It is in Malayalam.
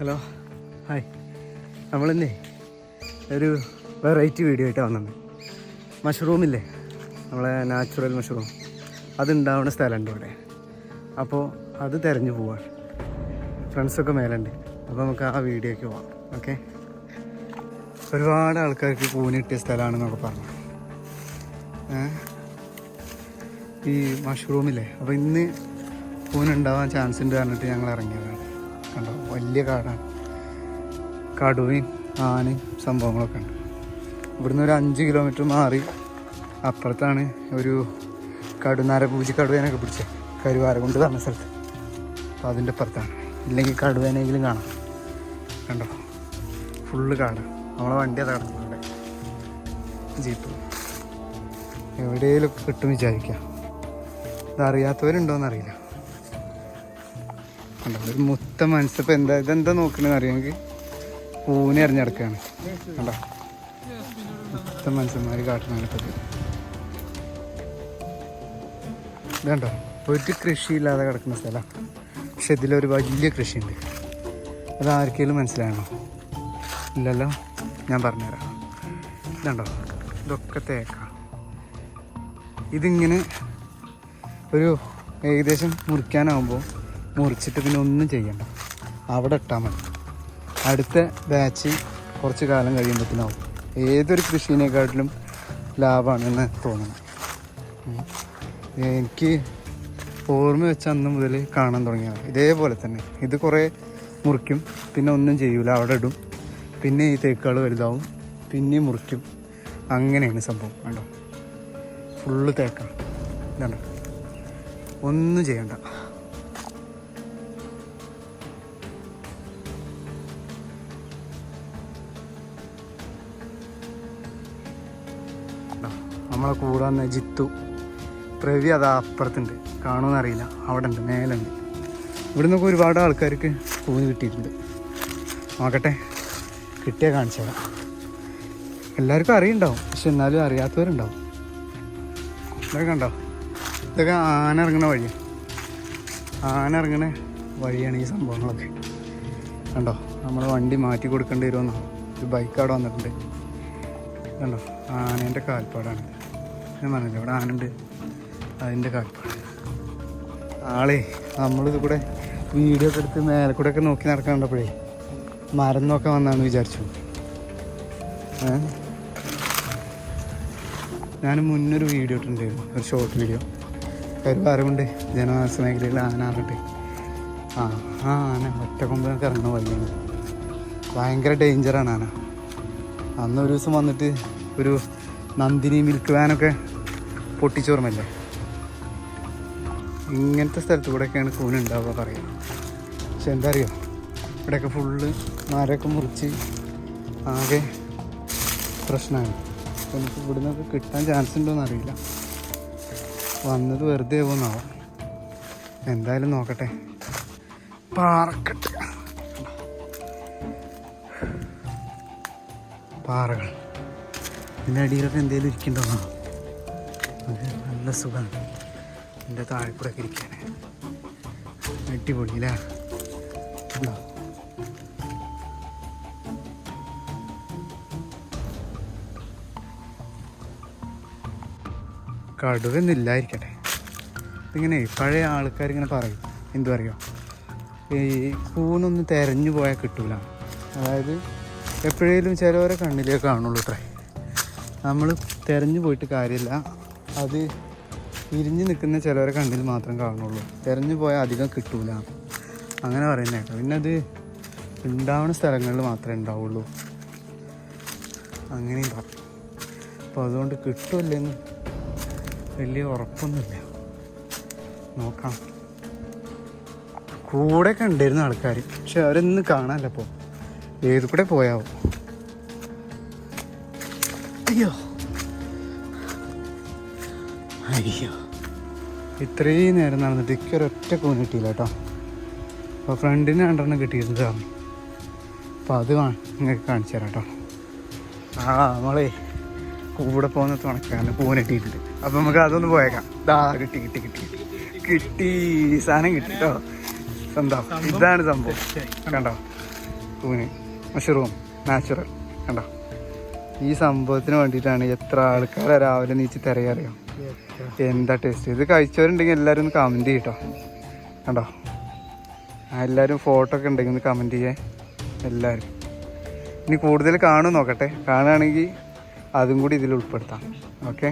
Hello hi. നമ്മളിന്നേ ഒരു വെറൈറ്റി വീഡിയോ ആയിട്ട് വന്നത്. മഷ്റൂമില്ലേ നമ്മളെ നാച്ചുറൽ മഷ്റൂം അതുണ്ടാവുന്ന സ്ഥലമുണ്ട് ഇവിടെ. അപ്പോൾ അത് തിരഞ്ഞു പോവാണ് ഫ്രണ്ട്സൊക്കെ മേലുണ്ട്. അപ്പോൾ നമുക്ക് ആ വീഡിയോയ്ക്ക് പോവാം. ഓക്കെ ഒരുപാട് ആൾക്കാർക്ക് കൂന് കിട്ടിയ സ്ഥലമാണെന്നൊക്കെ പറഞ്ഞു? ഈ മഷ്റൂമില്ലേ അപ്പോൾ ഇന്ന് പൂനുണ്ടാവാൻ ചാൻസ് ഉണ്ട് പറഞ്ഞിട്ട് ഞങ്ങൾ ഇറങ്ങിയതാണ്. കണ്ടോ? വലിയ കാടാണ്. കടുവയും ആനയും സംഭവങ്ങളൊക്കെ ഉണ്ട്. ഇവിടുന്ന് ഒരു അഞ്ച് കിലോമീറ്റർ മാറി അപ്പുറത്താണ് ഒരു കടുനാര പൂജി കടുവേനൊക്കെ പിടിച്ച. കരുവാര കൊണ്ട് തന്ന സ്ഥലത്ത്. അപ്പോൾ അതിന്റെ അപ്പുറത്താണ്. ഇല്ലെങ്കിൽ കടുവേനെങ്കിലും കാണാം. കണ്ടോ? ഫുള്ള് കാട്. നമ്മളെ വണ്ടി അതാണ് കിടക്കുന്നുണ്ട് ജീപ്പ്. എവിടെയെങ്കിലും കിട്ടും വിചാരിക്കാം. ഇതറിയാത്തവരുണ്ടോയെന്നറിയില്ല കണ്ടോ? മുത്ത മനസ്സിപ്പോൾ എന്താ ഇതെന്താ നോക്കണെന്ന് അറിയാമെങ്കിൽ പൂനെ എറിഞ്ഞെടുക്കുകയാണ് കണ്ടോ? മുത്ത മനസ്സന്മാര് ഇപ്പത് ഇതുണ്ടോ ഒരു കൃഷിയില്ലാതെ കിടക്കുന്ന സ്ഥലം. പക്ഷെ ഇതിലൊരു വലിയ കൃഷിയുണ്ട്. അത് ആർക്കെങ്കിലും മനസ്സിലാണോ ഇല്ലല്ലോ? ഞാൻ പറഞ്ഞുതരാം. ഇതുണ്ടോ ഇതൊക്കെ തേക്ക. ഇതിങ്ങനെ ഒരു ഏകദേശം മുറിക്കാനാവുമ്പോൾ മുറിച്ചിട്ട് പിന്നെ ഒന്നും ചെയ്യണ്ട. അവിടെ ഇട്ടാൽ മതി. അടുത്ത ബാച്ച് കുറച്ച് കാലം കഴിയുമ്പോഴത്തേനാവും. ഏതൊരു കൃഷിനെക്കാട്ടിലും ലാഭമാണെന്ന് തോന്നുന്നു. എനിക്ക് ഓർമ്മ വെച്ച അന്ന് മുതൽ കാണാൻ തുടങ്ങിയത്. ഇതേപോലെ തന്നെ. ഇത് കുറേ മുറിക്കും പിന്നെ ഒന്നും ചെയ്യൂല. അവിടെ ഇടും. പിന്നെ ഈ തേക്കുകൾ വലുതാവും. പിന്നെയും മുറിക്കും. അങ്ങനെയാണ് സംഭവം. കണ്ടോ? ഫുള്ള് തേക്കാണ്. ഇതാണ് ഒന്നും ചെയ്യണ്ട. നമ്മളെ കൂടെ വന്ന ജിത്തു. പ്രവി അതാ അപ്പുറത്തുണ്ട്. കാണുമെന്ന് അറിയില്ല അവിടെ ഉണ്ട് മേലുണ്ട് ഇവിടെ നിന്നൊക്കെ ഒരുപാട് ആൾക്കാർക്ക് പൂന്ന് കിട്ടിയിട്ടുണ്ട്. നോക്കട്ടെ. കിട്ടിയാൽ കാണിച്ചോളാം. എല്ലാവർക്കും അറിയുണ്ടാവും പക്ഷെ എന്നാലും അറിയാത്തവരുണ്ടാവും. ഇതൊക്കെ കണ്ടോ? ഇതൊക്കെ ആന ഇറങ്ങുന്ന വഴി. ആന ഇറങ്ങുന്ന വഴിയാണ് ഈ സംഭവങ്ങളൊക്കെ. കണ്ടോ? നമ്മൾ വണ്ടി മാറ്റി കൊടുക്കേണ്ടി വരുമെന്നോ ഒരു ബൈക്ക് അവിടെ വന്നിട്ടുണ്ട്. കണ്ടോ? ആനേന്റെ കാൽപ്പാടാണ് ഞാൻ പറഞ്ഞില്ല ഇവിടെ ആനുണ്ട് അതിന്റെ കാൽപ്പാട് ആളെ നമ്മളിത് കൂടെ വീഡിയോ എടുത്ത് മേലെ കൂടെ ഒക്കെ നോക്കി നടക്കാൻ കണ്ടപ്പോഴേ നോക്കാൻ വന്നാന്ന് വിചാരിച്ചു. ഞാൻ മുന്നൊരു വീഡിയോ ഇട്ടിട്ടുണ്ടായിരുന്നു ഒരു ഷോർട്ട് വീഡിയോ കരുവാറുകൊണ്ട് ജനവാസ മേഖലയിൽ ആന അറിഞ്ഞിട്ട് ആ ആ ആന ഒറ്റ കൊമ്പിനൊക്കെ ഇറങ്ങുന്ന വഴിയാണ് ഭയങ്കര ഡേഞ്ചറാണ് ആന. അന്ന് ഒരു ദിവസം വന്നിട്ട് ഒരു നന്ദിനി മിൽക്ക് വാനൊക്കെ പൊട്ടിച്ചോർമല്ലേ ഇങ്ങനത്തെ സ്ഥലത്ത് കൂടെയൊക്കെയാണ് കൂനുണ്ടാവുക പറയാം. പക്ഷെ എന്താ അറിയോ ഇവിടെയൊക്കെ ഫുള്ള് മരമൊക്കെ മുറിച്ച് ആകെ പ്രശ്നമാണ്. എനിക്ക് ഇവിടെ നിന്നൊക്കെ കിട്ടാൻ ചാൻസ് ഉണ്ടോയെന്ന് അറിയില്ല. വന്നത് വെറുതെ പോകുന്നാവാം എന്തായാലും നോക്കട്ടെ. പാറക്കെട്ട്. പാറകൾ. ഇതിന്റെ അടിയിലൊക്കെ എന്തെങ്കിലും ഇരിക്കണ്ടോ നല്ല സുഖമാണ് എന്റെ താഴെ ഒക്കെ ഇരിക്കാൻ അടിപൊളി അല്ലേ ഉണ്ടോ? ഇങ്ങനെ ഇതിങ്ങനെ പഴയ ആൾക്കാർ ഇങ്ങനെ പറയും. എന്തു പറയുക ഈ കൂണൊന്നും തെരഞ്ഞു പോയാൽ കിട്ടൂല. അതായത് എപ്പോഴേലും ചിലവരെ കണ്ണിലേ കാണുള്ളൂ ട്രൈ നമ്മൾ തെരഞ്ഞു പോയിട്ട് കാര്യമില്ല. അത് വിരിഞ്ഞ് നിൽക്കുന്ന ചിലവരെ കണ്ണിൽ മാത്രം കാണുള്ളൂ. തിരഞ്ഞു പോയാൽ അധികം കിട്ടൂല. അങ്ങനെ പറയുന്നത് കേട്ടോ. പിന്നെ അത് ഉണ്ടാവുന്ന സ്ഥലങ്ങളിൽ മാത്രമേ ഉണ്ടാവുള്ളൂ. അങ്ങനെയും പറയും അപ്പോൾ അതുകൊണ്ട് കിട്ടുമല്ലേന്ന് വലിയ ഉറപ്പൊന്നുമില്ല. നോക്കാം. കൂടെ കണ്ടിരുന്ന ആൾക്കാർ പക്ഷെ അവരൊന്നും കാണാനല്ല ഇപ്പോൾ ഏത് കൂടെ പോയാവോ. അയ്യോ. അയ്യോ. ഇത്രയും നേരം നടന്നിട്ട് ഇക്കൊരൊറ്റ കൂൺ കിട്ടിയില്ല കേട്ടോ. അപ്പോൾ ഫ്രണ്ടിന് രണ്ടെണ്ണം കിട്ടിയിരുന്നതാണ് അപ്പോൾ അത് നിങ്ങൾക്ക് കാണിച്ചു തരാം കേട്ടോ. ആ നമ്മളെ കൂടെ പോകുന്ന തുണക്കാരന് പൂവൻ കിട്ടിയിട്ടുണ്ട്. അപ്പം നമുക്ക് അതൊന്ന് പോയേക്കാം. ദാ കിട്ടി കിട്ടി കിട്ടി കിട്ടി. സാധനം കിട്ടി കേട്ടോ. സ്വന്തം ഇതാണ് സംഭവം. കണ്ടോ? കൂന്. മഷ്റൂം. നാച്ചുറൽ. കണ്ടോ? ഈ സംഭവത്തിന് വേണ്ടിയിട്ടാണ് എത്ര ആൾക്കാരെ രാവിലെ നീച്ച് തിരയറിയോ എന്താ ടേസ്റ്റ് ഇത് കഴിച്ചവരുണ്ടെങ്കിൽ എല്ലാവരും ഒന്ന് കമന്റ് ചെയ്യട്ടോ. കണ്ടോ? എല്ലാവരും ഫോട്ടോ ഒക്കെ ഉണ്ടെങ്കിൽ ഒന്ന് കമന്റ് ചെയ്യേ. എല്ലാവരും. ഇനി കൂടുതൽ കാണും നോക്കട്ടെ. കാണുകയാണെങ്കിൽ അതും കൂടി ഇതിൽ ഉൾപ്പെടുത്താം. ഓക്കെ